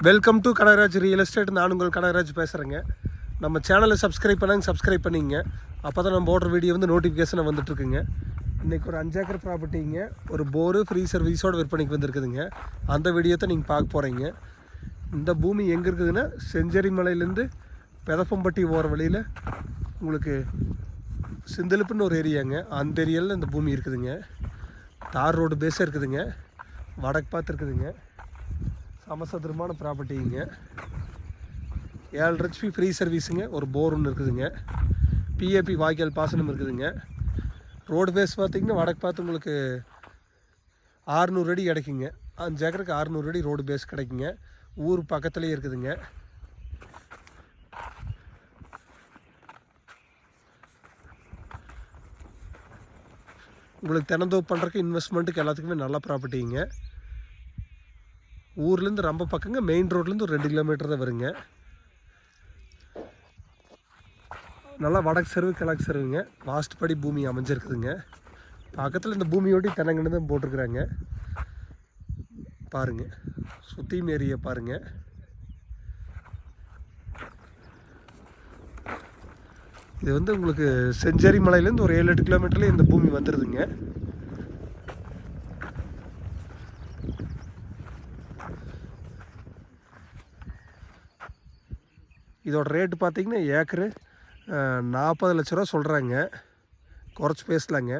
Welcome to Kanagaraj real estate நான் உங்கள் கனகராஜ் பேசுகிறேங்க நம்ம சேனலை சப்ஸ்கிரைப் பண்ணாங்க சப்ஸ்கிரைப் பண்ணிங்க. அப்போ தான் நம்ம போடுற வீடியோ வந்து நோட்டிஃபிகேஷனை வந்துட்டுருக்குங்க. இன்றைக்கி ஒரு அஞ்சு ஏக்கர் ப்ராப்பர்ட்டிங்க ஒரு போரு ஃப்ரீ சர்வீஸோட விற்பனைக்கு வந்திருக்குதுங்க. அந்த வீடியோ தான் நீங்கள் பார்க்க போகிறீங்க இந்த பூமி எங்கே இருக்குதுன்னா செஞ்சேரி மலையிலேருந்து பெதப்பம்பட்டி போகிற வழியில் உங்களுக்கு சிந்தலுப்புன்னு ஒரு ஏரியாங்க அந்த ஏரியாவில் இந்த பூமி இருக்குதுங்க. தார் ரோடு பேஸாக இருக்குதுங்க. வடக்கு பார்த்து இருக்குதுங்க. சமசதுரமான ப்ராப்பர்ட்டிங்க ஏழு ஹெச்பி ஃப்ரீ சர்வீஸுங்க ஒரு போர் ஒன்று இருக்குதுங்க. பிஏபி வாய்க்கால் பாசனம் இருக்குதுங்க. ரோடு பேஸ் பார்த்தீங்கன்னா வடக்கு பார்த்து உங்களுக்கு ஆறுநூறு அடி கிடைக்குங்க. அஞ்சு ஏக்கருக்கு ஆறுநூறு அடி ரோடு பேஸ் கிடைக்குங்க. ஊர் பக்கத்துலேயே இருக்குதுங்க. உங்களுக்கு தினந்தோப்பு பண்ணுறக்கு இன்வெஸ்ட்மெண்ட்டுக்கு எல்லாத்துக்குமே நல்ல ப்ராப்பர்ட்டிங்க ஊர்லேருந்து ரொம்ப பக்கங்க மெயின் ரோட்லேருந்து ஒரு ரெண்டு கிலோமீட்டர் தான் வருங்க. நல்லா வடக்கு செருவு கிழக்கு செருவுங்க. வாஸ்ட் படி பூமி அமைஞ்சிருக்குதுங்க. பக்கத்தில் இந்த பூமியோட்டி தென்னங்கன்னு தான் போட்டிருக்குறாங்க. பாருங்கள் சுற்றியும் ஏரிய பாருங்க. இது வந்து உங்களுக்கு செஞ்சேரி மலையிலேருந்து ஒரு ஏழு எட்டு கிலோமீட்டர்லேயே இந்த பூமி வந்துடுதுங்க இதோட ரேட்டு பார்த்தீங்கன்னா ஏக்கரு நாற்பது லட்ச ரூபா சொல்கிறாங்க குறைச்சி பேசலாங்க.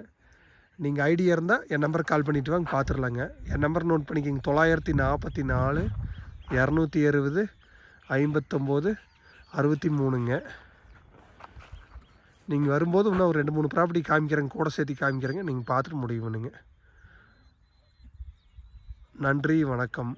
நீங்கள் ஐடியா இருந்தால் என் நம்பருக்கு கால் பண்ணிவிட்டு வாங்க பார்த்துடலாங்க என் நம்பர் நோட் பண்ணிக்கோங்க. தொள்ளாயிரத்தி நாற்பத்தி நாலு இரநூத்தி இருபது ஐம்பத்தொம்போது அறுபத்தி மூணுங்க நீங்கள் வரும்போது இன்னும் ஒரு ரெண்டு மூணு ப்ராப்பர்ட்டி காமிக்கிறேங்க. கூட சேர்த்து காமிக்கிறேங்க. நீங்கள் பார்த்துட்டு முடிவு பண்ணுங்க. நன்றி வணக்கம்.